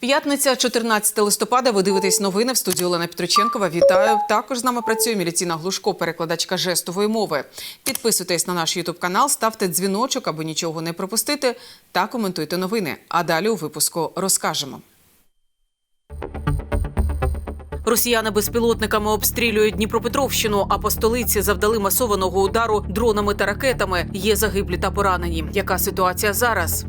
П'ятниця, 14 листопада. Ви дивитесь новини в студії Олена Петроченкова. Вітаю. Також з нами працює Міліціна Глушко, перекладачка жестової мови. Підписуйтесь на наш Ютуб канал, ставте дзвіночок, аби нічого не пропустити, та коментуйте новини. А далі у випуску розкажемо. Росіяни безпілотниками обстрілюють Дніпропетровщину, а по столиці завдали масованого удару дронами та ракетами. Є загиблі та поранені. Яка ситуація зараз?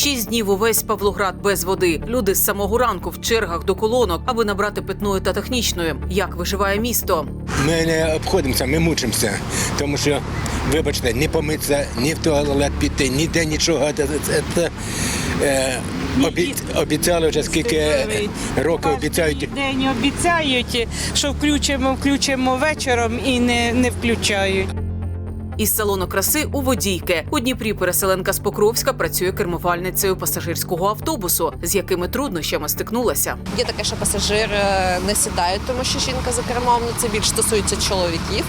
Шість днів увесь Павлоград без води. Люди з самого ранку в чергах до колонок, аби набрати питної та технічної. Як виживає місто? Ми не обходимося, ми мучимося, тому що, вибачте, ні помитися, ні в туалет піти, ніде нічого. Це, це, це, е, обі, обіцяли вже скільки років обіцяють. День обіцяють, що включимо, включимо вечором і не, не включають. Із салону краси у водійки у Дніпрі переселенка з Покровська працює кермувальницею пасажирського автобусу, з якими труднощами стикнулася. Є таке, що пасажир е, не сідає, тому що жінка за кермом. Це більш стосується чоловіків.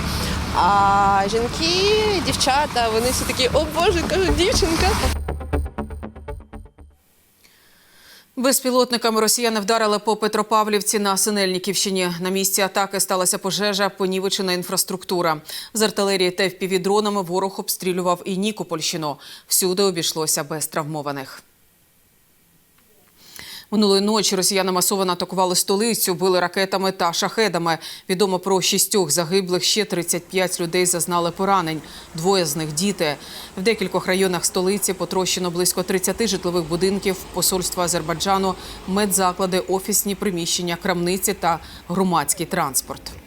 А жінки, дівчата, вони всі такі, о Боже, кажуть, дівчинка. Безпілотниками росіяни вдарили по Петропавлівці на Синельниківщині. На місці атаки сталася пожежа, понівечена інфраструктура. З артилерії та впівдронами ворог обстрілював і Нікопольщину. Всюди обійшлося без травмованих. Минулої ночі росіяни масово атакували столицю, били ракетами та шахедами. Відомо про шістьох загиблих, ще 35 людей зазнали поранень. Двоє з них діти. В декількох районах столиці потрощено близько 30 житлових будинків, посольства Азербайджану, медзаклади, офісні приміщення, крамниці та громадський транспорт.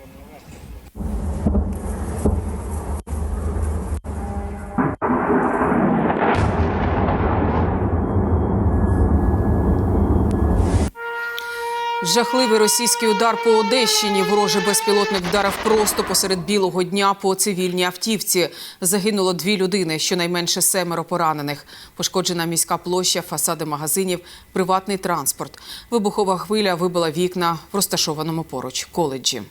Жахливий російський удар по Одещині. Ворожий безпілотник вдарив просто посеред білого дня по цивільній автівці. Загинуло дві людини, щонайменше семеро поранених. Пошкоджена міська площа, фасади магазинів, приватний транспорт. Вибухова хвиля вибила вікна в розташованому поруч коледжі.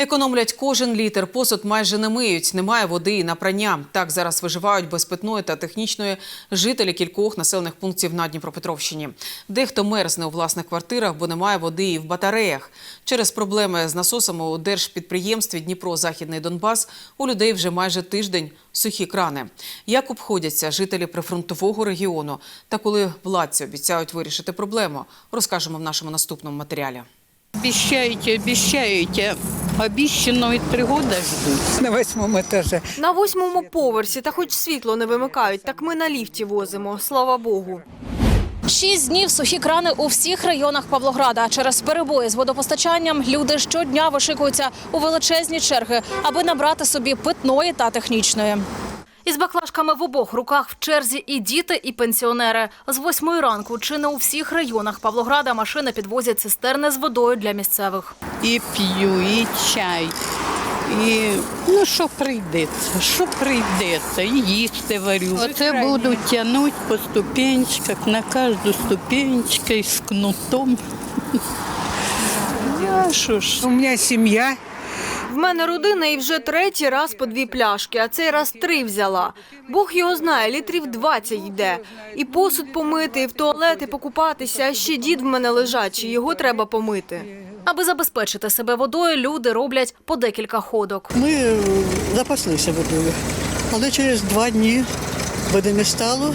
Економлять кожен літр, посуд майже не миють, немає води і на прання. Так зараз виживають без питної та технічної жителі кількох населених пунктів на Дніпропетровщині. Дехто мерзне у власних квартирах, бо немає води і в батареях. Через проблеми з насосами у держпідприємстві Дніпро-Західний Донбас у людей вже майже тиждень сухі крани. Як обходяться жителі прифронтового регіону та коли владці обіцяють вирішити проблему, розкажемо в нашому наступному матеріалі. Обещаете, обещаете. Обещанного и три года ждут. на восьмому етажі. На восьмому поверсі, та хоч світло не вимикають, так ми на ліфті возимо. Слава Богу. Шість днів сухі крани у всіх районах Павлограда. Через перебої з водопостачанням люди щодня вишикуються у величезні черги, аби набрати собі питної та технічної. Із баклажками в обох руках в черзі і діти, і пенсіонери. З восьмої ранку чи не у всіх районах Павлограда машини підвозять цистерни з водою для місцевих. И пью, и чай. І ну що прийдеться, що прийдеться, і їсти варю. Оце буду тягнути по ступенчиках, на кожну ступенчика із кнутом. А що ж? У мене сім'я. Мене родина і вже третій раз по дві пляшки, а цей раз три взяла. Бог його знає, літрів 20 йде. І посуд помити, і в туалет, і покупатися. А ще дід в мене лежачий, його треба помити. Аби забезпечити себе водою, люди роблять по декілька ходок. Ми е, запаслися водою, але через два дні води не стало.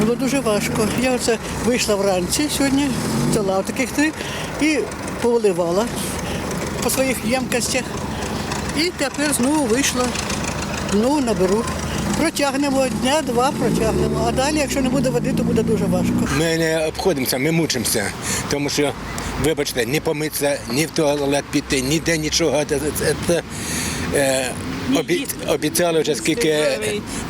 Було дуже важко. Я оце вийшла вранці сьогодні, взяла таких три і повиливала по своїх ємкостях. І тепер знову вийшла, знову наберу. Протягнемо дня, два протягнемо. А далі, якщо не буде води, то буде дуже важко. Ми не обходимося, ми мучимося, тому що, вибачте, ні помитися, ні в туалет піти, ніде нічого. Це, це, це, обіцяли вже скільки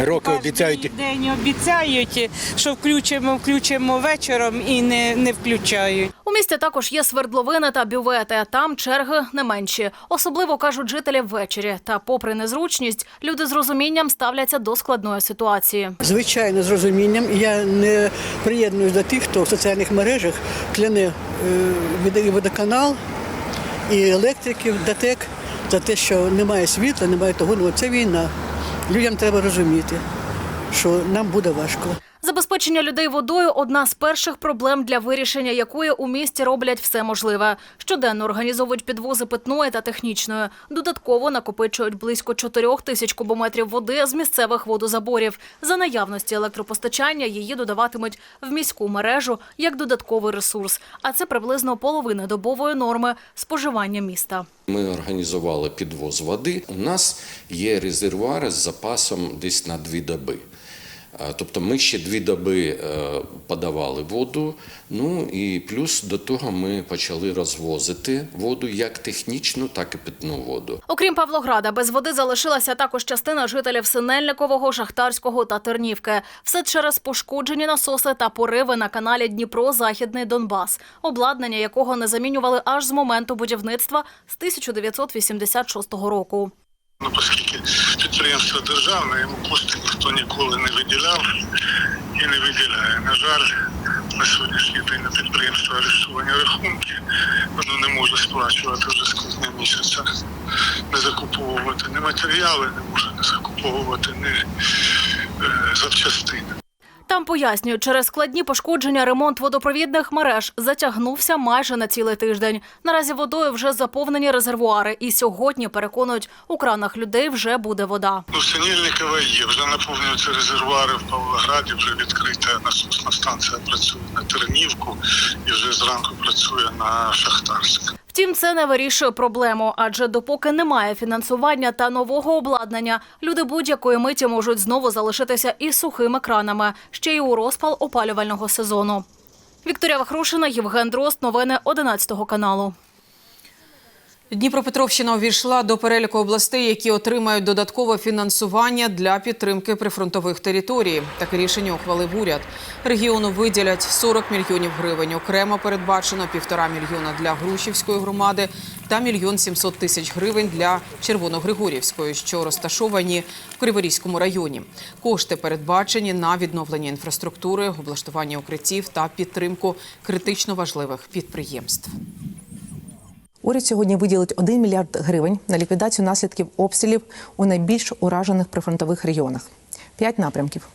років обіцяють. День обіцяють, що включимо, включимо вечором і не, не включають. У місті також є свердловини та бювети. Там черги не менші. Особливо кажуть жителі ввечері. Та, попри незручність, люди з розумінням ставляться до складної ситуації. Звичайно, з розумінням. Я не приєднуюсь до тих, хто в соціальних мережах кляне е, від- водоканал і електриків, ДТЕК за те, що немає світла, немає того. Ну, це війна. Людям треба розуміти, що нам буде важко. Забезпечення людей водою одна з перших проблем, для вирішення якої у місті роблять все можливе. Щоденно організовують підвози питної та технічної. Додатково накопичують близько 4 тисяч кубометрів води з місцевих водозаборів. За наявності електропостачання її додаватимуть в міську мережу як додатковий ресурс. А це приблизно половина добової норми споживання міста. Ми організували підвоз води. У нас є резервуари з запасом десь на дві доби. Тобто ми ще дві доби е, подавали воду. Ну і плюс до того ми почали розвозити воду як технічну, так і питну воду. Окрім Павлограда, без води залишилася також частина жителів Синельникового, Шахтарського та Тернівки. Все через пошкоджені насоси та пориви на каналі Дніпро-Західний Донбас, обладнання якого не замінювали аж з моменту будівництва з 1986 року. Ну, оскільки підприємство державне, йому кошти ніхто ніколи не виділяв і не виділяє. На жаль, на сьогоднішній день на підприємство арештовані рахунки, воно не може сплачувати вже з кожного місяця, не закуповувати ні матеріали, не може не закуповувати ні е, запчастини. Там пояснюють, через складні пошкодження ремонт водопровідних мереж затягнувся майже на цілий тиждень. Наразі водою вже заповнені резервуари, і сьогодні переконують, у кранах людей вже буде вода. Ну, Синільникова є, вже наповнюються резервуари в Павлограді, вже відкрита насосна станція працює на Тернівку і вже зранку працює на Шахтарськ. Втім, це не вирішує проблему, адже допоки немає фінансування та нового обладнання, люди будь-якої миті можуть знову залишитися із сухими кранами, ще й у розпал опалювального сезону. Вікторія Вахрушина, Євген Дрозд. Новини 11 каналу. Дніпропетровщина увійшла до переліку областей, які отримають додаткове фінансування для підтримки прифронтових територій. Таке рішення ухвалив уряд. Регіону виділять 40 мільйонів гривень. Окремо передбачено півтора мільйона для Грушівської громади та мільйон 700 тисяч гривень для Червоногригорівської, що розташовані в Криворізькому районі. Кошти передбачені на відновлення інфраструктури, облаштування укриттів та підтримку критично важливих підприємств. Уряд сьогодні виділить 1 мільярд гривень на ліквідацію наслідків обстрілів у найбільш уражених прифронтових регіонах. П'ять напрямків: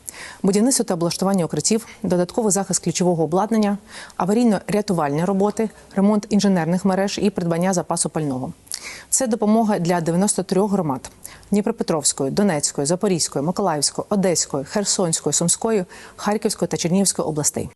будівництво та облаштування укриттів, додатковий захист ключового обладнання, аварійно-рятувальні роботи, ремонт інженерних мереж і придбання запасу пального. Це допомога для 93 громад: Дніпропетровської, Донецької, Запорізької, Миколаївської, Одеської, Херсонської, Сумської, Харківської та Чернігівської областей.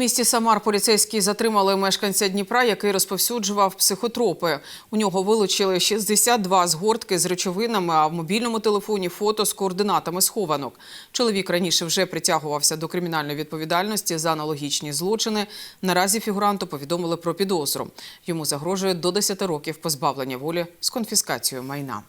Місті Самар поліцейські затримали мешканця Дніпра, який розповсюджував психотропи. У нього вилучили 62 згортки з речовинами, а в мобільному телефоні фото з координатами схованок. Чоловік раніше вже притягувався до кримінальної відповідальності за аналогічні злочини. Наразі фігуранту повідомили про підозру. Йому загрожує до 10 років позбавлення волі з конфіскацією майна.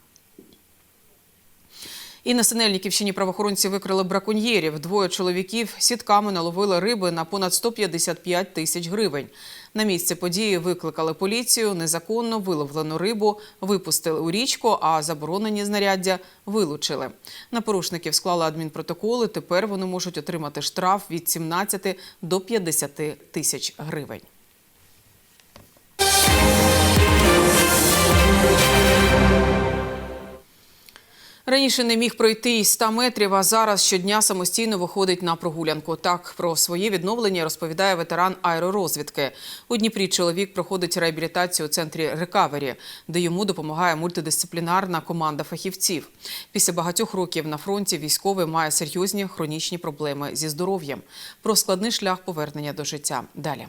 І на Синельниківщині правоохоронці викрили браконьєрів. Двоє чоловіків сітками наловили риби на понад 155 тисяч гривень. На місце події викликали поліцію, незаконно виловлену рибу випустили у річку, а заборонені знаряддя вилучили. На порушників склали адмінпротоколи. Тепер вони можуть отримати штраф від 17 до 50 тисяч гривень. Раніше не міг пройти й 100 метрів, а зараз щодня самостійно виходить на прогулянку. Так про своє відновлення розповідає ветеран аеророзвідки. У Дніпрі чоловік проходить реабілітацію у центрі рекавері, де йому допомагає мультидисциплінарна команда фахівців. Після багатьох років на фронті військовий має серйозні хронічні проблеми зі здоров'ям. Про складний шлях повернення до життя. Далі.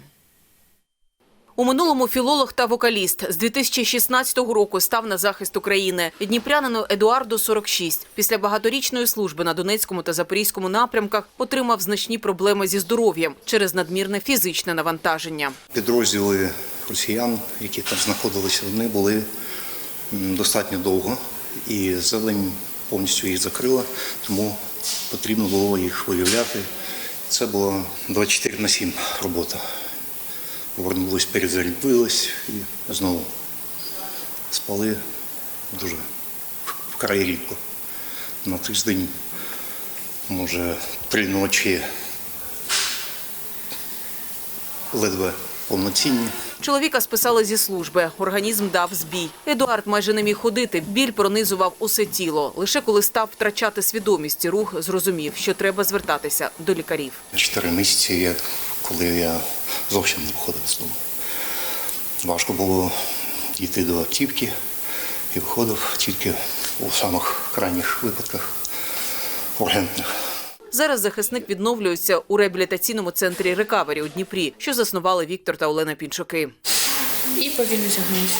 У минулому філолог та вокаліст з 2016 року став на захист України. Дніпрянину Едуарду 46. Після багаторічної служби на Донецькому та Запорізькому напрямках отримав значні проблеми зі здоров'ям через надмірне фізичне навантаження. Підрозділи росіян, які там знаходилися, вони були достатньо довго, і зелень повністю їх закрила, тому потрібно було їх виявляти. Це була 24 на 7 робота. Повернулись, перезарядились і знову спали дуже вкрай рідко. На тиждень, може, три ночі ледве повноцінні. Чоловіка списали зі служби. Організм дав збій. Едуард майже не міг ходити. Біль пронизував усе тіло. Лише коли став втрачати свідомість і рух, зрозумів, що треба звертатися до лікарів. Чотири місяці, як коли я зовсім не виходив з дому. Важко було дійти до автівки і виходив тільки у самих крайніх випадках ургентних. Зараз захисник відновлюється у реабілітаційному центрі «Рекавері» у Дніпрі, що заснували Віктор та Олена Пінчуки. І повільно зігнусь.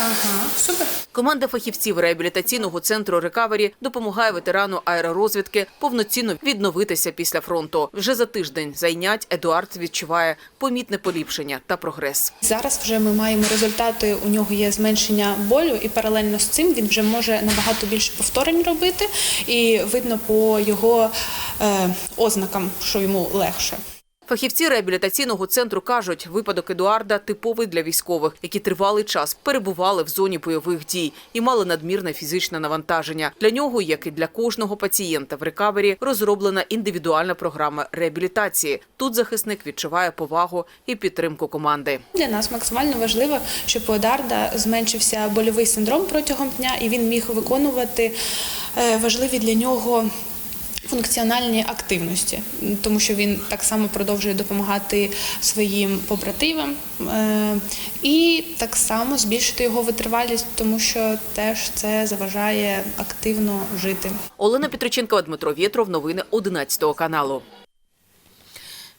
Ага, супер. Команда фахівців реабілітаційного центру «Рекавері» допомагає ветерану аеророзвідки повноцінно відновитися після фронту. Вже за тиждень зайнять Едуард відчуває помітне поліпшення та прогрес. Зараз вже ми маємо результати. У нього є зменшення болю, і паралельно з цим він вже може набагато більше повторень робити, і видно по його е, ознакам, що йому легше. Фахівці реабілітаційного центру кажуть, випадок Едуарда типовий для військових, які тривалий час перебували в зоні бойових дій і мали надмірне фізичне навантаження. Для нього, як і для кожного пацієнта в рекавері, розроблена індивідуальна програма реабілітації. Тут захисник відчуває повагу і підтримку команди. Для нас максимально важливо, щоб у Едарда зменшився больовий синдром протягом дня, і він міг виконувати е, важливі для нього. Функціональні активності, тому що він так само продовжує допомагати своїм побратимам е, і так само збільшити його витривалість, тому що теж це заважає активно жити. Олена Петриченкова, Дмитро Вєтров. Новини 11 каналу.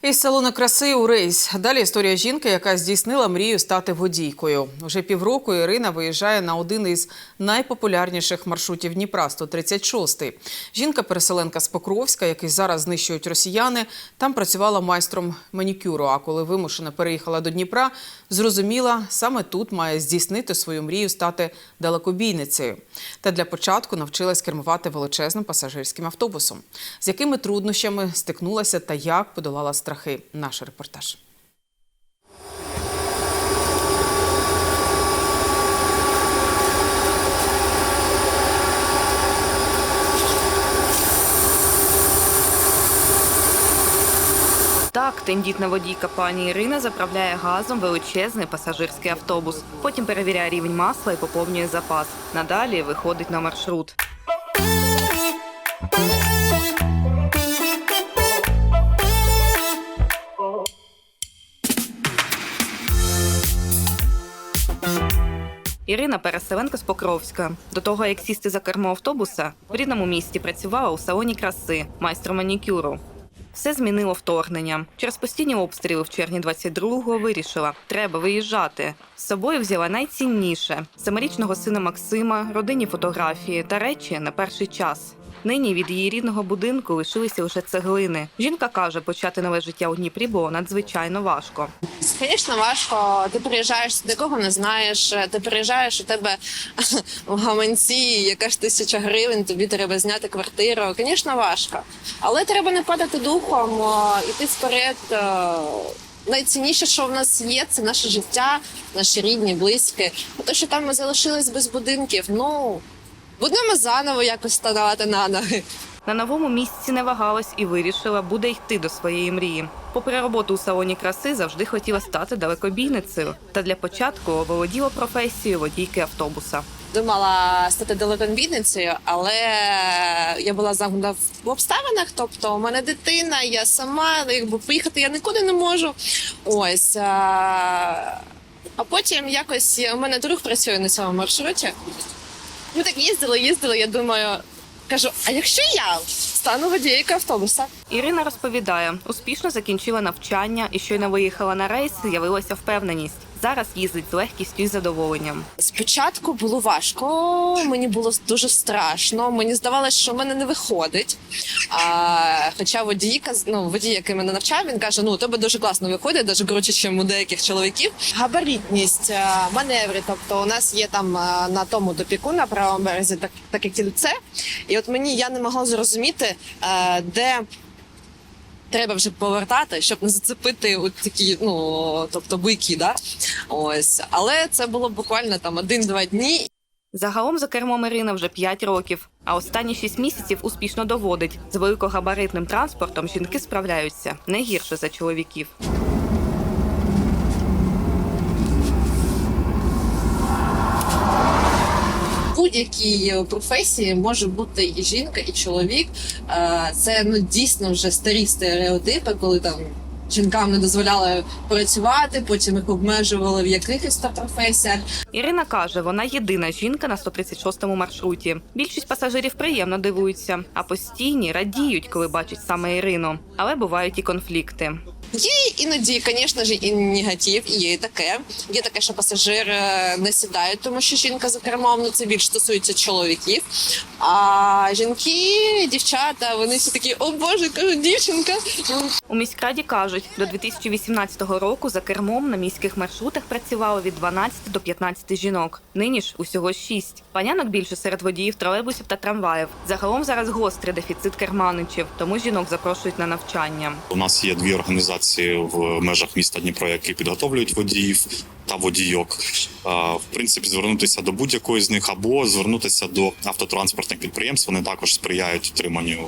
Із салону краси у рейс. Далі історія жінки, яка здійснила мрію стати водійкою. Уже півроку Ірина виїжджає на один із найпопулярніших маршрутів Дніпра 136-й. Жінка-переселенка з Покровська, який зараз знищують росіяни, там працювала майстром манікюру. А коли вимушено переїхала до Дніпра, зрозуміла, саме тут має здійснити свою мрію стати далекобійницею. Та для початку навчилась кермувати величезним пасажирським автобусом. З якими труднощами стикнулася та як подолала страхи. Наш репортаж. Так, тендітна водійка пані Ірина заправляє газом величезний пасажирський автобус. Потім перевіряє рівень масла і поповнює запас. Надалі виходить на маршрут. Ірина переселенка з Покровська. До того, як сісти за кермо автобуса, в рідному місті працювала у салоні краси, майстром манікюру. Все змінило вторгнення. Через постійні обстріли в червні 22-го вирішила, треба виїжджати. З собою взяла найцінніше семирічного сина Максима, родинні фотографії та речі на перший час. Нині від її рідного будинку лишилися лише цеглини. Жінка каже, почати нове життя у Дніпрі було надзвичайно важко. Звісно, важко. Ти приїжджаєш, ти нікого не знаєш. Ти приїжджаєш, у тебе в гаманці якась тисяча гривень, тобі треба зняти квартиру. Звісно, важко. Але треба не падати духом, іти вперед. Найцінніше, що в нас є, це наше життя, наші рідні, близькі. Те, що там ми залишились без будинків, ну будемо заново якось ставати на ноги. На новому місці не вагалась і вирішила, буде йти до своєї мрії. Попри роботу у салоні краси, завжди хотіла стати далекобійницею. Та для початку оволоділа професією водійки автобуса. Думала стати далекобійницею, але я була загнана в обставинах. Тобто, у мене дитина, я сама, якби поїхати я нікуди не можу. Ось. А, а потім якось у мене друг працює на цьому маршруті. Ми так їздили, їздили. Я думаю, кажу: а якщо я стану водією автобуса. Ірина розповідає, успішно закінчила навчання і щойно виїхала на рейс, з'явилася впевненість. Зараз їздить з легкістю і задоволенням. Спочатку було важко, мені було дуже страшно. Мені здавалося, що в мене не виходить. А, хоча водій, ну, водій, який мене навчав, він каже: ну у тебе дуже класно виходить, навіть круче, ніж у деяких чоловіків. Габаритність, е, маневри. Тобто, у нас є там е, на тому топіку на правому березі так, таке кільце. І от мені я не могла зрозуміти, е, де. Треба вже повертати, щоб не зацепити от такі, ну тобто бики, да? Ось, але це було буквально там один-два дні, Загалом за кермом Ірина вже 5 років, а останні 6 місяців успішно доводить. З великогабаритним транспортом жінки справляються не гірше за чоловіків. Будь-якій е, професії може бути і жінка, і чоловік. Е, Це ну дійсно вже старі стереотипи, коли там. Жінкам не дозволяли працювати, потім їх обмежували в якихось там професіях. Ірина каже, вона єдина жінка на 136-му маршруті. Більшість пасажирів приємно дивуються, а постійні радіють, коли бачать саме Ірину. Але бувають і конфлікти. Є іноді, звісно ж, і негатив, і є і таке. Є таке, що пасажир е, не сідає, тому що жінка за кермом ну це більш стосується чоловіків. А жінки, дівчата, вони всі такі, о Боже, кажу, дівчинка. У міськраді кажуть, до 2018 року за кермом на міських маршрутах працювало від 12 до 15 жінок. Нині ж усього 6. Панянок більше серед водіїв тролейбусів та трамваїв. Загалом зараз гострий дефіцит керманичів, тому жінок запрошують на навчання. У нас є дві організації в межах міста Дніпро, які підготовлюють водіїв та водійок. В принципі, звернутися до будь-якої з них або звернутися до автотранспортних підприємств. Вони також сприяють отриманню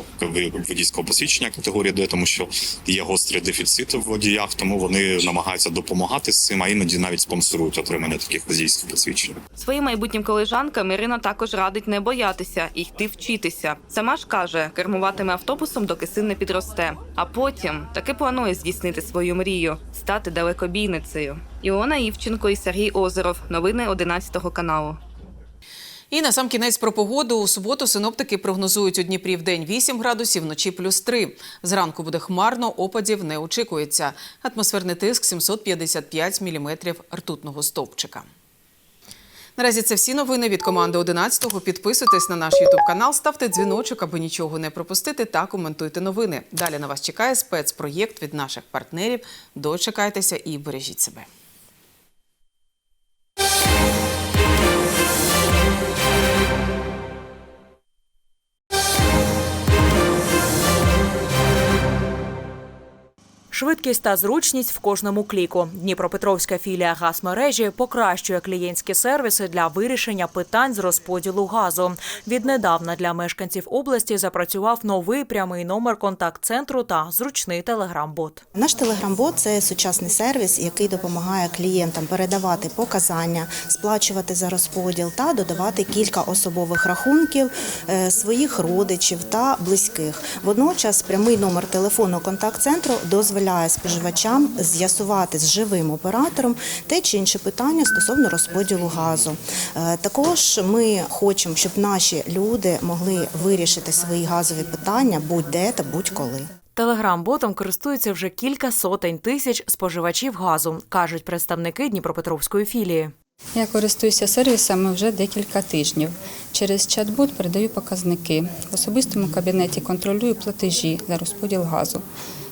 водійського посвідчення категорії Д, тому що є гострий дефіцит в водіях, тому вони намагаються допомагати з цим, а іноді навіть спонсорують отримання таких водійських посвідчень. Своїм майбутнім колежанкам Ірина також радить не боятися і йти вчитися. Сама ж каже, кермуватиме автобусом, доки син не підросте. А потім таки планує здійснити свою мрію стати далекобійницею. Іона Івченко і Сергій Озеров. Новини 11 каналу. І на сам кінець про погоду. У суботу синоптики прогнозують у Дніпрі в день 8 градусів, вночі плюс 3. Зранку буде хмарно, опадів не очікується. Атмосферний тиск 755 міліметрів ртутного стовпчика. Наразі це всі новини від команди 11-го. Підписуйтесь на наш Ютуб канал, ставте дзвіночок, аби нічого не пропустити, та коментуйте новини. Далі на вас чекає спецпроєкт від наших партнерів. Дочекайтеся і бережіть себе. Швидкість та зручність в кожному кліку. Дніпропетровська філія газмережі покращує клієнтські сервіси для вирішення питань з розподілу газу. Віднедавна для мешканців області запрацював новий прямий номер контакт-центру та зручний телеграм-бот. Наш телеграм-бот – це сучасний сервіс, який допомагає клієнтам передавати показання, сплачувати за розподіл та додавати кілька особових рахунків е, своїх родичів та близьких. Водночас прямий номер телефону контакт-центру дозволяє споживачам з'ясувати з живим оператором те чи інше питання стосовно розподілу газу. Е, Також ми хочемо, щоб наші люди могли вирішити свої газові питання будь-де та будь-коли. Телеграм-ботом користуються вже кілька сотень тисяч споживачів газу, кажуть представники Дніпропетровської філії. Я користуюся сервісами вже декілька тижнів. Через чат-бот передаю показники. В особистому кабінеті контролюю платежі за розподіл газу.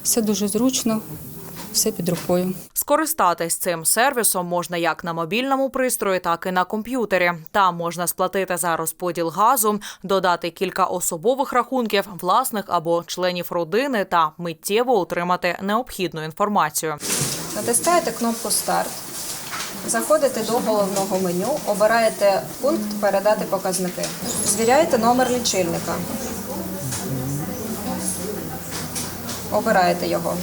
Все дуже зручно, все під рукою. Скористатись цим сервісом можна як на мобільному пристрої, так і на комп'ютері. Там можна сплатити за розподіл газу, додати кілька особових рахунків, власних або членів родини та миттєво отримати необхідну інформацію. Натискаєте кнопку Старт, заходите до головного меню, обираєте пункт Передати показники. Звіряєте номер лічильника. Обираєте його.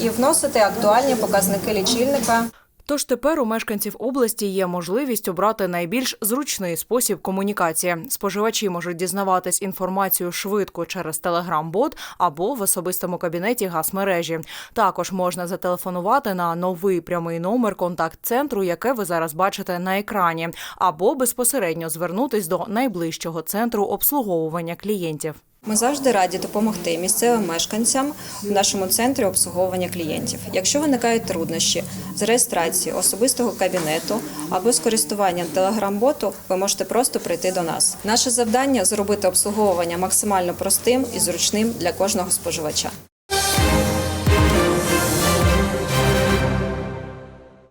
І вносите актуальні показники лічильника. Тож тепер у мешканців області є можливість обрати найбільш зручний спосіб комунікації. Споживачі можуть дізнаватись інформацію швидко через телеграм-бот або в особистому кабінеті газмережі. Також можна зателефонувати на новий прямий номер контакт-центру, яке ви зараз бачите на екрані, або безпосередньо звернутись до найближчого центру обслуговування клієнтів. Ми завжди раді допомогти місцевим мешканцям в нашому центрі обслуговування клієнтів. Якщо виникають труднощі з реєстрацією особистого кабінету або з користуванням телеграм-боту, ви можете просто прийти до нас. Наше завдання зробити обслуговування максимально простим і зручним для кожного споживача.